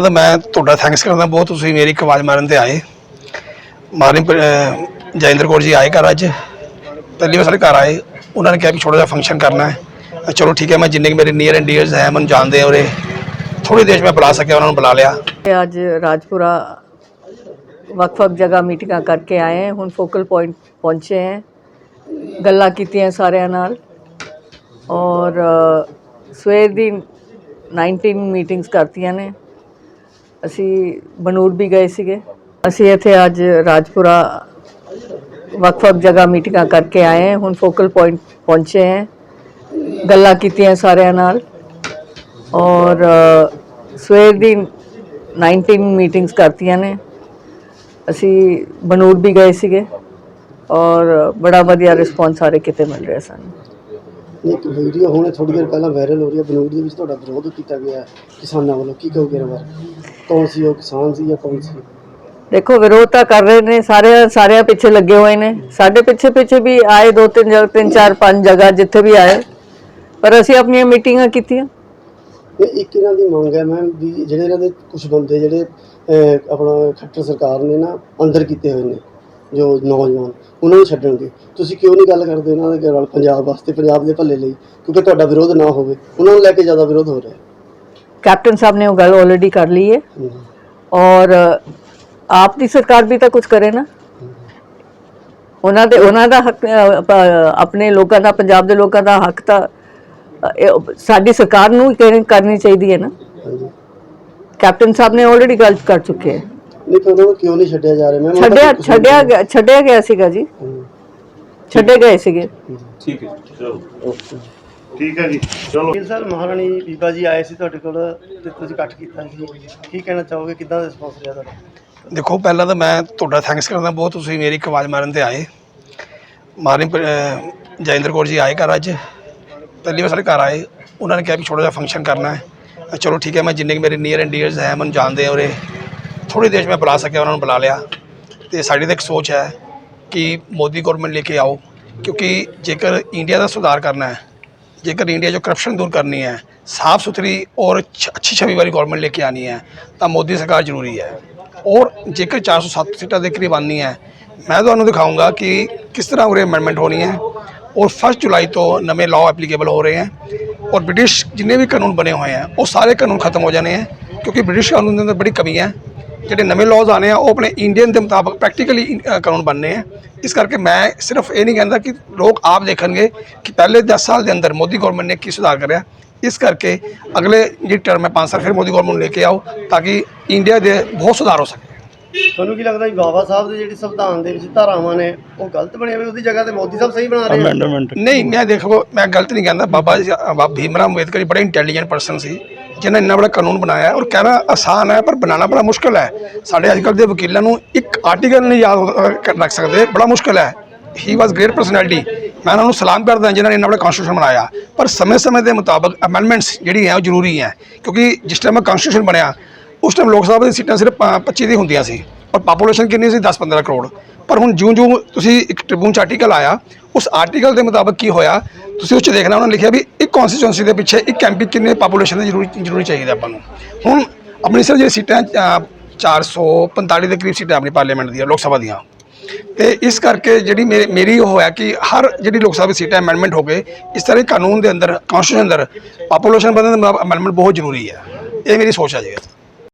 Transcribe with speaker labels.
Speaker 1: ਤਾਂ ਮੈਂ ਤੁਹਾਡਾ ਥੈਂਕਸ ਕਰਦਾ ਬਹੁਤ, ਤੁਸੀਂ ਮੇਰੀ ਇੱਕ ਆਵਾਜ਼ ਮਾਰਨ ਤੇ ਆਏ। ਮਾਰਨ ਜੈਂਦਰ ਕੌਰ ਜੀ ਆਏ ਘਰ ਅੱਜ। ਪਹਿਲੀ ਵਾਰ ਸਾਡੇ ਘਰ ਆਏ। ਉਹਨਾਂ ਨੇ ਕਿਹਾ ਕਿ ਛੋਟਾ ਜਿਹਾ ਫੰਕਸ਼ਨ ਕਰਨਾ ਹੈ। ਚਲੋ ਠੀਕ ਹੈ, ਮੈਂ ਜਿੰਨੇ ਕੁ ਮੇਰੇ ਨੀਅਰ ਐਂਡ ਡੀਅਰਸ ਹੈ, ਮੈਨੂੰ ਜਾਣਦੇ ਆ ਉਰੇ। ਥੋੜੀ ਦੇਰ 'ਚ ਮੈਂ ਬੁਲਾ ਸਕਿਆ, ਉਹਨਾਂ ਨੂੰ ਬੁਲਾ ਲਿਆ।
Speaker 2: ਤੇ ਅੱਜ ਰਾਜਪੁਰਾ ਵੱਖ-ਵੱਖ ਜਗ੍ਹਾ ਮੀਟਿੰਗਾਂ ਕਰਕੇ ਆਏ ਹੁਣ ਫੋਕਲ ਪੁਆਇੰਟ ਪਹੁੰਚੇ ਹੈ। ਗੱਲਾਂ ਕੀਤੀਆਂ ਸਾਰਿਆਂ ਨਾਲ। ਔਰ ਸਵੇਰ ਦੀ 19 ਮੀਟਿੰਗਸ ਕਰਤੀਆਂ ਨੇ। ਅਸੀਂ ਬਨੂਰ ਵੀ ਗਏ ਸੀਗੇ। ਅਸੀਂ ਇੱਥੇ ਅੱਜ ਰਾਜਪੁਰਾ ਵੱਖ-ਵੱਖ ਜਗ੍ਹਾ ਮੀਟਿੰਗਾਂ ਕਰਕੇ ਆਏ ਹਾਂ। ਹੁਣ ਫੋਕਲ ਪੁਆਇੰਟ ਪਹੁੰਚੇ ਹੈ। ਗੱਲਾਂ ਕੀਤੀਆਂ ਸਾਰਿਆਂ ਨਾਲ। ਔਰ ਸਵੇਰ ਦੀ 19 ਮੀਟਿੰਗਸ ਕਰਤੀਆਂ ਨੇ। ਅਸੀਂ ਬਨੂਰ ਵੀ ਗਏ ਸੀਗੇ। ਔਰ ਬੜਾ ਵਧੀਆ ਰਿਸਪੌਂਸ ਸਾਰੇ ਕਿਤੇ ਮਿਲ ਰਿਹਾ ਸਾਨੂੰ।
Speaker 3: ਇੱਕ ਵੀਡੀਓ ਹੁਣ ਥੋੜੀ ਦੇਰ ਪਹਿਲਾਂ ਵਾਇਰਲ ਹੋ ਰਹੀ ਹੈ ਬਨੂਰ ਦੇ ਵਿੱਚ ਤੁਹਾਡਾ ਵਿਰੋਧ ਕੀਤਾ ਗਿਆ। ਕਿਸਾਨਾਂ ਵੱਲੋਂ ਕੀ ਕਹੋਗੇ ਇਹਨਾਂ ਬਾਰੇ? ਕੌਣ ਸੀ ਉਹ ਕਿਸਾਨ ਸੀ ਜਾਂ ਕੌਣ ਸੀ?
Speaker 2: ਦੇਖੋ ਵਿਰੋਧ ਤਾਂ ਕਰ ਰਹੇ ਨੇ ਸਾਰੇ ਸਾਰਿਆਂ ਪਿੱਛੇ ਲੱਗੇ ਹੋਏ ਨੇ। ਸਾਡੇ ਪਿੱਛੇ ਪਿੱਛੇ ਵੀ ਆਏ ਦੋ ਤਿੰਨ ਜਗ੍ਹਾ ਤਿੰਨ ਚਾਰ ਪੰਜ ਜਗ੍ਹਾ ਜਿੱਥੇ ਵੀ ਆਏ। ਪਰ ਅਸੀਂ ਆਪਣੀਆਂ ਮੀਟਿੰਗਾਂ ਕੀਤੀਆਂ।
Speaker 3: ਇਹ ਇੱਕ ਇਹਨਾਂ ਦੀ ਮੰਗ ਹੈ ਮੈਮ ਵੀ ਜਿਹੜੇ ਇਹਨਾਂ ਦੇ ਕੁਝ ਬੰਦੇ ਜਿਹੜੇ ਅਹ, ਆਪਣਾ ਖੱਟਰ ਸਰਕਾਰ ਨੇ ਨਾ ਅੰਦਰ ਕੀਤੇ ਹੋਏ ਨੇ ਜੋ ਨੌਜਵਾਨ ਉਹਨਾਂ ਨੂੰ ਛੱਡਣਗੇ। ਤੁਸੀਂ ਕਿਉਂ ਨਹੀਂ ਗੱਲ ਕਰਦੇ ਉਹਨਾਂ ਦੇ ਨਾਲ ਪੰਜਾਬ ਵਾਸਤੇ ਪੰਜਾਬ ਦੇ ਭੱਲੇ ਲਈ? ਕਿਉਂਕਿ ਤੁਹਾਡਾ ਵਿਰੋਧ ਨਾ ਹੋਵੇ। ਉਹਨਾਂ ਨੂੰ ਲੈ ਕੇ ਜ਼ਿਆਦਾ ਵਿਰੋਧ ਹੋ ਰਿਹਾ। ਹੈ
Speaker 2: ਕੈਪਟਨ ਸਾਹਿਬ ਨੇ ਉਹ ਗੱਲ ਆਲਰੇਡੀ ਕਰ ਲਈ ਹੈ। ਔਰ ਆਪ ਦੀ ਸਰਕਾਰ ਵੀ ਤਾਂ ਕੁਝ ਕਰੇ ਨਾ। ਉਹਨਾਂ ਦੇ ਉਹਨਾਂ ਦਾ ਹੱਕ ਆਪਣੇ ਲੋਕਾਂ ਦਾ ਪੰਜਾਬ ਦੇ ਲੋਕਾਂ ਦਾ ਹੱਕ ਤਾਂ ਸਾਡੀ ਸਰਕਾਰ ਨੂੰ ਕਰਨੀ ਚਾਹੀਦੀ ਹੈ ਨਾ।
Speaker 3: ਹਾਂਜੀ।
Speaker 2: ਕੈਪਟਨ ਸਾਹਿਬ ਨੇ ਆਲਰੇਡੀ ਗੱਲ ਕਰ ਚੁੱਕੇ ਹੈ।
Speaker 3: ਨਹੀਂ ਪਰ ਉਹਨਾਂ ਨੂੰ ਕਿਉਂ ਨਹੀਂ ਛੱਡਿਆ ਜਾ ਰਿਹਾ? ਮੈਮ
Speaker 2: ਛੱਡਿਆ ਛੱਡਿਆ ਗਿਆ- ਛੱਡਿਆ ਗਿਆ ਸੀਗਾ ਜੀ। ਛੱਡੇ ਗਏ ਸੀਗੇ।
Speaker 4: ਠੀਕ ਹੈ ਚਲੋ। ਠੀਕ ਹੈ ਜੀ ਚਲੋ।
Speaker 3: ਵਕੀਲ ਸਾਹਿਬ ਮਹਾਰਾਣੀ ਬੀਬਾ ਜੀ ਆਏ ਸੀ ਤੁਹਾਡੇ ਕੋਲ ਤੇ ਤੁਸੀਂ ਇਕੱਠ ਕੀਤਾ ਸੀ। ਕੀ ਕਹਿਣਾ ਚਾਹੋਗੇ ਕਿੱਦਾਂ ਦਾ ਰਿਸਪੌਂਸ ਰਿਹਾ ਤੁਹਾਡਾ?
Speaker 1: ਦੇਖੋ ਪਹਿਲਾਂ ਤਾਂ ਮੈਂ ਤੁਹਾਡਾ ਥੈਂਕਸ ਕਰਦਾ ਬਹੁਤ ਤੁਸੀਂ ਮੇਰੀ ਇੱਕ ਆਵਾਜ਼ ਮਾਰਨ ਤੇ ਆਏ। ਮਾਰਨ ਜੈਂਦਰ ਕੌਰ ਜੀ ਆਏ ਘਰ ਅੱਜ। ਪਹਿਲੀ ਵਾਰ ਸਾਡੇ ਘਰ ਆਏ। ਉਹਨਾਂ ਨੇ ਕਿਹਾ ਵੀ ਛੋਟਾ ਜਿਹਾ ਫੰਕਸ਼ਨ ਕਰਨਾ ਹੈ। ਚਲੋ ਠੀਕ ਹੈ ਮੈਂ ਜਿੰਨੇ ਕੁ ਮੇਰੇ ਨੀਅਰ ਐਂਡ ਡੀਅਰਸ ਹੈ ਮੈਨੂੰ ਜਾਣਦੇ ਆ ਉਰੇ। ਥੋੜੀ ਦੇਰ 'ਚ ਮੈਂ ਬੁਲਾ ਸਕਿਆ ਉਹਨਾਂ ਨੂੰ ਬੁਲਾ ਲਿਆ। ਤੇ ਸਾਡੀ ਤਾਂ ਇੱਕ ਸੋਚ ਹੈ ਕਿ ਮੋਦੀ ਗਵਰਨਮੈਂਟ ਲੈ ਕੇ ਆਓ ਕਿਉਂਕਿ ਜੇਕਰ ਇੰਡੀਆ ਦਾ ਸੁਧਾਰ ਕਰਨਾ ਹੈ ਜੇਕਰ ਇੰਡੀਆ 'ਚੋਂ ਕਰਪਸ਼ਨ ਦੂਰ ਕਰਨੀ ਹੈ, ਸਾਫ਼ ਸੁਥਰੀ ਔਰ ਅੱਛੀ ਛਵੀ ਵਾਲੀ ਗਵਰਨਮੈਂਟ ਲੈ ਕੇ ਆਣੀ ਹੈ, ਤਾਂ ਮੋਦੀ ਸਰਕਾਰ ਜ਼ਰੂਰੀ ਹੈ। ਔਰ ਜੇਕਰ 407 ਸੀਟਾਂ ਦੇ ਕਰੀਬ ਆਉਣੀ ਹੈ, ਮੈਂ ਤੁਹਾਨੂੰ ਦਿਖਾਊਂਗਾ ਕਿ ਕਿਸ ਤਰ੍ਹਾਂ ਉਰੇ ਅਮੈਂਡਮੈਂਟ ਹੋਣੀ ਹੈ। ਔਰ 1 ਜੁਲਾਈ ਤੋਂ ਨਵੇਂ ਲਾਅ ਐਪਲੀਕੇਬਲ ਹੋ ਰਹੇ ਹੈ ਔਰ ਬ੍ਰਿਟਿਸ਼ ਜਿੰਨੇ ਵੀ ਕਾਨੂੰਨ ਬਣੇ ਹੋਏ ਹੈ, ਉਹ ਸਾਰੇ ਕਾਨੂੰਨ ਖਤਮ ਹੋ ਜਾਣੇ ਹੈ, ਕਿਉਂਕਿ ਬ੍ਰਿਟਿਸ਼ ਕਾਨੂੰਨ ਦੇ ਅੰਦਰ ਬੜੀ ਕਮੀ ਹੈ। ਜਿਹੜੇ ਨਵੇਂ ਲਾਅਜ਼ ਆਣੇ ਆ, ਉਹ ਆਪਣੇ ਇੰਡੀਅਨ ਦੇ ਮੁਤਾਬਕ ਪ੍ਰੈਕਟੀਕਲੀ ਕਾਨੂੰਨ ਬਣਨੇ ਆ ਇਸ ਕਰਕੇ ਮੈਂ ਸਿਰਫ ਇਹ ਨਹੀਂ ਕਹਿੰਦਾ ਕਿ ਲੋਕ ਆਪ ਦੇਖਣਗੇ ਕਿ ਪਹਿਲੇ 10 ਸਾਲ ਦੇ ਅੰਦਰ ਮੋਦੀ ਗਵਰਨਮੈਂਟ ਨੇ ਕੀ ਸੁਧਾਰ ਕਰਿਆ। ਇਸ ਕਰਕੇ ਅਗਲੇ ਜਿਹੜੀ ਟਰਮ ਹੈ 5 ਸਾਲ ਫਿਰ ਮੋਦੀ ਗਵਰਨਮੈਂਟ ਲੈ ਕੇ ਆਓ ਤਾਂ ਕਿ ਇੰਡੀਆ ਦੇ ਬਹੁਤ ਸੁਧਾਰ ਹੋ ਸਕੇ।
Speaker 3: ਤੁਹਾਨੂੰ ਕੀ ਲੱਗਦਾ ਜੀ ਬਾਬਾ ਸਾਹਿਬ ਦੇ ਜਿਹੜੀ ਸੰਵਿਧਾਨ ਦੇ ਵਿੱਚ ਧਾਰਾਵਾਂ ਨੇ ਉਹ ਗਲਤ ਬਣੇ ਹੋਏ? ਉਹਦੀ ਜਗ੍ਹਾ ਤੇ ਮੋਦੀ ਸਾਹਿਬ ਸਹੀ ਬਣਾ ਰਹੇ ਆ।
Speaker 1: ਨਹੀਂ ਮੈਂ ਦੇਖੋ ਮੈਂ ਗਲਤ ਨਹੀਂ ਕਹਿੰਦਾ। ਬਾਬਾ ਜੀ ਬਾਬਾ ਭੀਮਰਾव ਅੰਬੇਦਕਰ ਜੀ ਬੜੇ ਇੰਟੈਲੀਜੈਂਟ ਪਰਸਨ ਸੀ। ਜਿਨ੍ਹਾਂ ਨੇ ਇੰਨਾ ਬੜਾ ਕਾਨੂੰਨ ਬਣਾਇਆ ਔਰ ਕਹਿਣਾ ਆਸਾਨ ਹੈ, ਪਰ ਬਣਾਉਣਾ ਬੜਾ ਮੁਸ਼ਕਲ ਹੈ। ਸਾਡੇ ਅੱਜ ਕੱਲ੍ਹ ਦੇ ਵਕੀਲਾਂ ਨੂੰ ਇੱਕ ਆਰਟੀਕਲ ਨਹੀਂ ਯਾਦ ਕਰ- ਰੱਖ ਸਕਦੇ, ਬੜਾ ਮੁਸ਼ਕਲ ਹੈ। ਹੀ ਵਾਸ ਗ੍ਰੇਟ ਪਰਸਨੈਲਿਟੀ ਮੈਂ ਉਹਨਾਂ ਨੂੰ ਸਲਾਮ ਕਰਦਾ ਜਿਨ੍ਹਾਂ ਨੇ ਇੰਨਾ ਬੜਾ ਕਨਸਟੀਟਿਊਸ਼ਨ ਬਣਾਇਆ। ਪਰ ਸਮੇਂ-ਸਮੇਂ ਦੇ ਮੁਤਾਬਕ ਅਮੈਂਡਮੈਂਟਸ ਜਿਹੜੀ ਹੈ ਉਹ ਜ਼ਰੂਰੀ ਹੈ, ਕਿਉਂਕਿ ਜਿਸ ਟਾਈਮ ਕਨਸਟੀਟਿਊਸ਼ਨ ਬਣਿਆ, ਉਸ ਟਾਈਮ ਲੋਕ ਸਭਾ ਦੀਆਂ ਸੀਟਾਂ ਸਿਰਫ ਪ- 25 ਦੀ ਹੁੰਦੀਆਂ ਸੀ। ਔਰ ਪਾਪੂਲੇਸ਼ਨ ਕਿੰਨੀ ਸੀ? 10-15 ਕਰੋੜ। ਪਰ ਹੁਣ ਜਿਉਂ-ਜਿਉਂ ਤੁਸੀਂ ਇੱਕ ਟ੍ਰਿਬਿਊਨ ਚ ਆਰਟੀਕਲ ਆਇਆ ਉਸ ਆਰਟੀਕਲ ਦੇ ਮੁਤਾਬਕ ਕੀ ਹੋਇਆ? ਤੁਸੀਂ ਉਸ ਚ ਦੇਖਣਾ ਉਹਨਾਂ ਨੇ ਲਿਖਿਆ ਵੀ ਇੱਕ ਕਨਸਟੀਚੁਐਂਸੀ ਦੇ ਪਿੱਛੇ ਇੱਕ ਐਮਪੀ ਕਿੰਨੇ ਪਾਪੂਲੇਸ਼ਨ ਦੇ ਜ਼ਰੂਰੀ ਜ਼ਰੂਰੀ ਚਾਹੀਦਾ ਆਪਾਂ ਨੂੰ। ਹੁਣ ਆਪਣੀ ਸਰ ਜਿਹੜੀ ਸੀਟਾਂ ਅ, 445 ਦੇ ਕਰੀਬ ਸੀਟਾਂ ਆਪਣੀ ਪਾਰਲੀਮੈਂਟ ਦੀਆਂ ਲੋਕ ਸਭਾ ਦੀਆਂ। ਤੇ ਇਸ ਕਰਕੇ ਜਿਹੜੀ ਮੇਰੀ ਮੇਰੀ ਉਹ ਹੈ ਕਿ ਹਰ ਜਿਹੜੀ ਲੋਕ ਸਭਾ ਦੀ ਸੀਟਾਂ ਅਮੈਂਡਮੈਂਟ ਹੋ ਗਏ ਇਸ ਤਰ੍ਹਾਂ ਕਾਨੂੰਨ ਦੇ ਅੰਦਰ ਕਨਸਟੀਟਿਊਸ਼ਨ ਅੰਦਰ ਪਾਪੂਲੇਸ਼ਨ ਵਧਣ ਦਾ ਅਮੈਂਡਮੈਂਟ ਬਹੁਤ ਜ਼ਰੂਰੀ ਹੈ। ਇਹ ਮੇਰੀ ਸੋਚ ਹੈ ਜੀ।